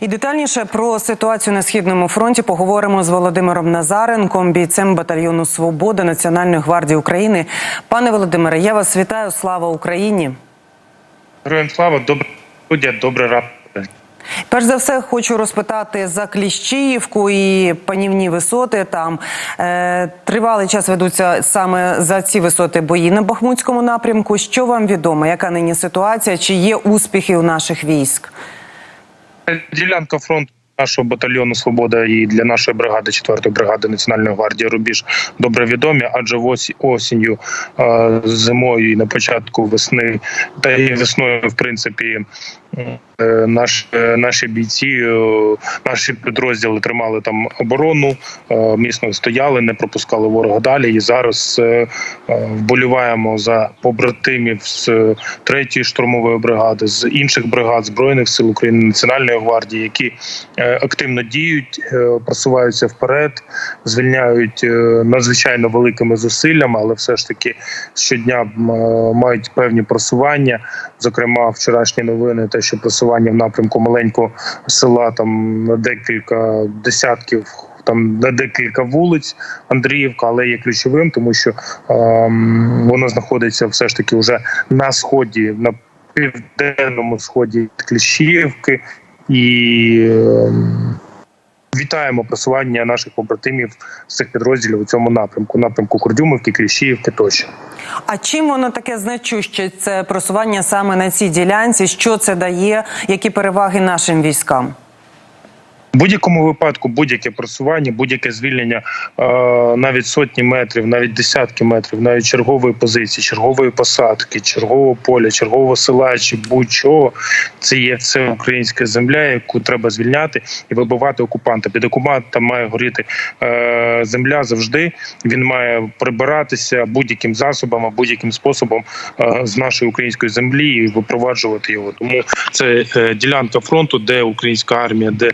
І детальніше про ситуацію на східному фронті поговоримо з Володимиром Назаренком, бійцем батальйону Свобода Національної гвардії України. Пане Володимире, я вас вітаю. Слава Україні! Героям слава, добре студія, добре рад. Перш за все, хочу розпитати за Кліщіївку і панівні висоти. Там е, тривалий час ведуться саме за ці висоти бої на Бахмутському напрямку. Що вам відомо? Яка нині ситуація? Чи є успіхи у наших військ? Ділянка фронту нашого батальйону Свобода і для нашої бригади, 4-ї бригади Національної гвардії Рубіж добре відомі, адже в осінню, е, зимою і на початку весни, та і весною, в принципі, е, наш, е, наші бійці, е, наші підрозділи тримали там оборону, міцно стояли, не пропускали ворога далі. І зараз вболіваємо за побратимів з третьої штурмової бригади, з інших бригад збройних сил України, Національної гвардії, які активно діють, просуваються вперед, звільняють надзвичайно великими зусиллями, але все ж таки щодня мають певні просування. Зокрема, вчорашні новини, те, що просування в напрямку маленького села там на декілька десятків. Там на декілька вулиць Андріївка, але є ключовим, тому що ем, воно знаходиться все ж таки вже на сході, на південному сході від Кліщіївки, і ем, вітаємо просування наших побратимів з цих підрозділів у цьому напрямку, напрямку Курдюмівки, Кліщіївки тощо. А чим воно таке значуще? Це просування саме на цій ділянці? Що це дає? Які переваги нашим військам? Будь-якому випадку будь-яке просування, будь-яке звільнення е, навіть сотні метрів, навіть десятки метрів, навіть чергової позиції, чергової посадки, чергового поля, чергового села чи будь-чого, це є все українська земля, яку треба звільняти і вибивати окупанта. Під окупантом має горіти е, земля завжди. Він має прибиратися будь-яким засобом, будь-яким способом е, з нашої української землі і випроваджувати його. Тому це ділянка фронту, де українська армія, де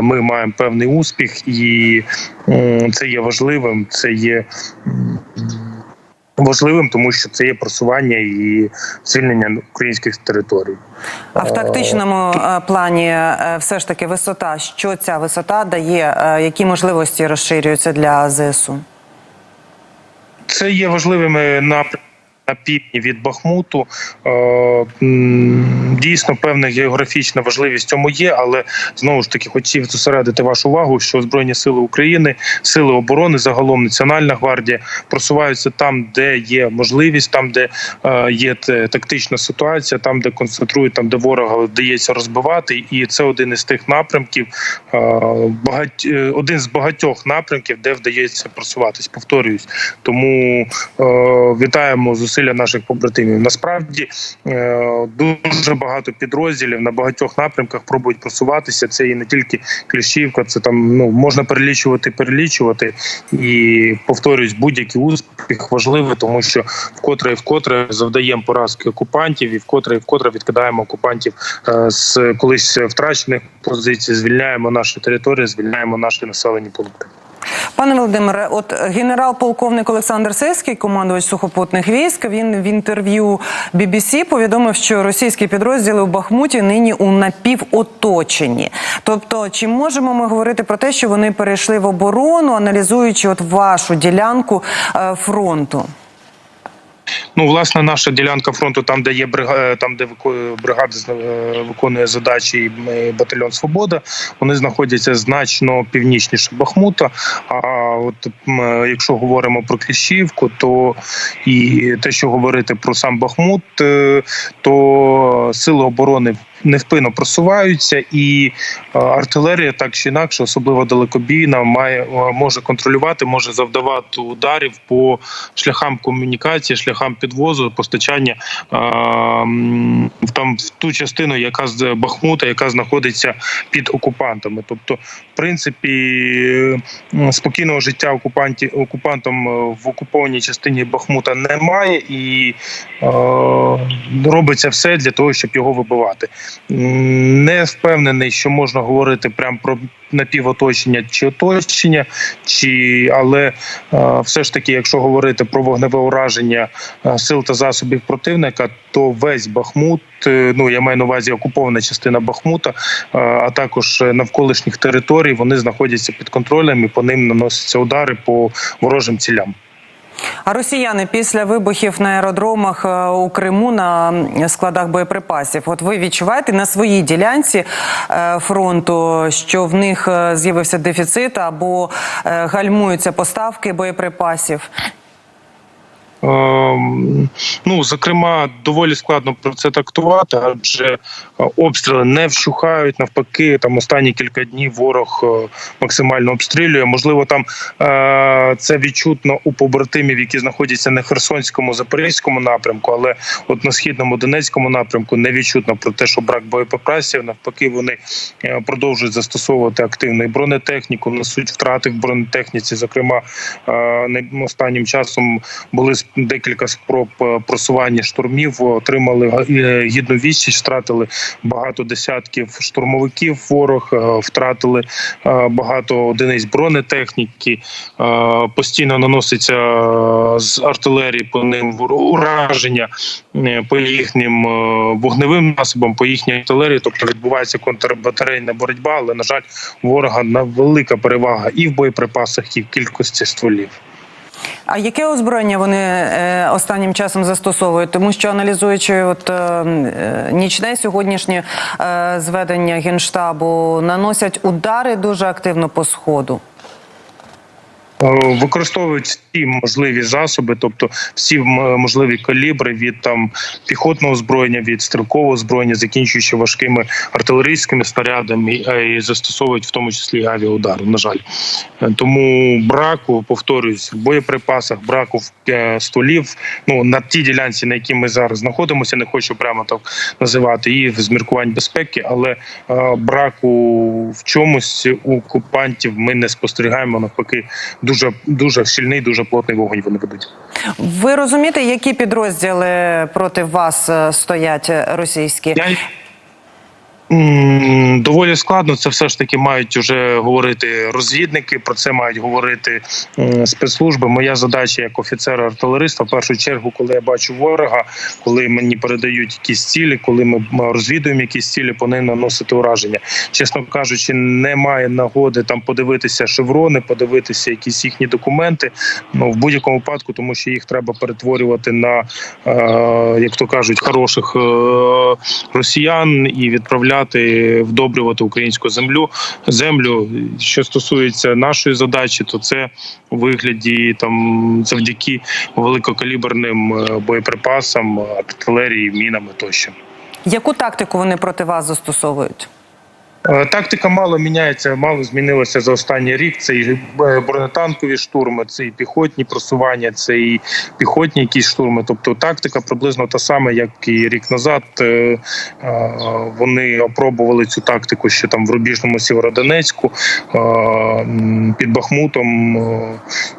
ми маємо певний успіх, і це є важливим. Це є важливим, тому що це є просування і звільнення українських територій. А в тактичному е, плані е, все ж таки висота. Що ця висота дає? Е, Які можливості розширюються для ЗСУ? Це є важливими напрямками. На півдні від Бахмуту Е, дійсно певна географічна важливість цьому є, але знову ж таки хотів зосередити вашу увагу, що Збройні сили України, сили оборони, загалом Національна гвардія просуваються там, де є можливість, там, де е, є тактична ситуація, там, де концентрують, там де ворога вдається розбивати, і це один із тих напрямків, е, багать, е, один з багатьох напрямків, де вдається просуватись. Повторююсь, тому вітаємо зусилля наших побратимів. Насправді дуже багато підрозділів на багатьох напрямках пробують просуватися. Це і не тільки Кліщівка, це там ну можна перелічувати, перелічувати. І повторюсь, будь-який успіх важливий, тому що вкотре і вкотре завдаємо поразки окупантів, і вкотре і вкотре відкидаємо окупантів е, з колись втрачених позицій, звільняємо наші території, звільняємо наші населені пункти. Пане Володимире, от генерал-полковник Олександр Сельський, командувач сухопутних військ, він в інтерв'ю BBC повідомив, що російські підрозділи в Бахмуті нині у напівоточенні. Тобто, чи можемо ми говорити про те, що вони перейшли в оборону, аналізуючи от вашу ділянку е, фронту? Ну, власне, наша ділянка фронту, там, де є брига, там, де бригада е, виконує задачі, і ми- батальйон Свобода, вони знаходяться значно північніше Бахмута. А от якщо говоримо про Кліщівку, то і те, що говорити про сам Бахмут, е, то сили оборони невпинно просуваються, і е, артилерія так чи інакше, особливо далекобійна, має е, може контролювати, може завдавати ударів по шляхам комунікації, шляхам підвозу, постачання е, там в ту частину, яка з Бахмута, яка знаходиться під окупантами. Тобто, в принципі, спокійного життя окупанті окупантам в окупованій частині Бахмута немає, і робиться все для того, щоб його вибивати. Не впевнений, що можна говорити прямо про напівоточення чи оточення, чи але е, все ж таки, якщо говорити про вогневе ураження е, сил та засобів противника, то весь Бахмут, е, ну я маю на увазі окупована частина Бахмута, а також навколишніх територій, вони знаходяться під контролем і по ним наносяться удари по ворожим цілям. А росіяни після вибухів на аеродромах е, у Криму на складах боєприпасів, от ви відчуваєте на своїй ділянці е, фронту, що в них е, з'явився дефіцит або гальмуються поставки боєприпасів? Ем, Ну, зокрема, доволі складно про це трактувати, адже е, обстріли не вщухають. Навпаки, там останні кілька днів ворог е, максимально обстрілює. Можливо, там е, це відчутно у побратимів, які знаходяться на Херсонському, Запорізькому напрямку, але от на східному Донецькому напрямку не відчутно про те, що брак боєприпасів. Навпаки, вони продовжують застосовувати активну бронетехніку, несуть втрати в бронетехніці. Зокрема, останнім часом були декілька спроб е, просування штурмів, отримали е, гідну відсіч, втратили багато десятків штурмовиків. Ворог е, втратили багато одиниць бронетехніки. Постійно наноситься з артилерії по ним ураження по їхнім вогневим засобам, по їхній артилерії. Тобто відбувається контрбатарейна боротьба, але на жаль, ворога на велика перевага і в боєприпасах, і в кількості стволів. А яке озброєння вони е, останнім часом застосовують? Тому що аналізуючи от е, е, нічне сьогоднішнє зведення генштабу, наносять удари дуже активно по сходу. Е, Використовують всі можливі засоби, тобто всі м- можливі калібри від там піхотного озброєння, від стрілкового озброєння, закінчуючи важкими артилерійськими снарядами, і застосовують в тому числі авіаудари. На жаль, Е, тому браку, повторюсь, в боєприпасах, браку в е. Ну на тій ділянці, на якій ми зараз знаходимося, не хочу прямо так називати і з міркувань безпеки, але е, браку в чомусь у окупантів ми не спостерігаємо навпаки дуже дуже щільний, дуже плотний вогонь вони ведуть. Ви розумієте, які підрозділи проти вас е, стоять російські? Я... Доволі складно. Це все ж таки мають вже говорити розвідники. Про це мають говорити спецслужби. Моя задача як офіцера артилериста, в першу чергу, коли я бачу ворога, коли мені передають якісь цілі, коли ми розвідуємо якісь цілі, по ним наносити ураження. Чесно кажучи, немає нагоди там подивитися шеврони, подивитися якісь їхні документи. Ну в будь-якому випадку, тому що їх треба перетворювати на е, як то кажуть, хороших е, росіян і відправляти вдобрювати українську землю. Землю, що стосується нашої задачі, то це у вигляді там завдяки великокаліберним е, боєприпасам, артилерії, мінами тощо. Яку тактику вони проти вас застосовують? Е, Тактика мало міняється, мало змінилася за останній рік. Це і е, бронетанкові штурми, це і піхотні просування, це і піхотні якісь штурми. Тобто тактика приблизно та сама, як і рік назад. Е, Вони опробували цю тактику ще там в рубіжному Сєвєродонецьку під Бахмутом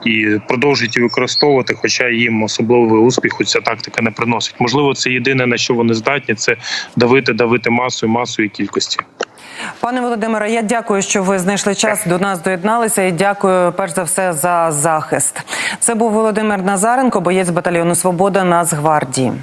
і продовжують її використовувати, хоча їм особливого успіху ця тактика не приносить. Можливо, це єдине на що вони здатні, це давити, давити масою, масою і кількості. Пане Володимире, я дякую, що ви знайшли час до нас доєдналися, і дякую перш за все за захист. Це був Володимир Назаренко, боєць батальйону Свобода Нацгвардії.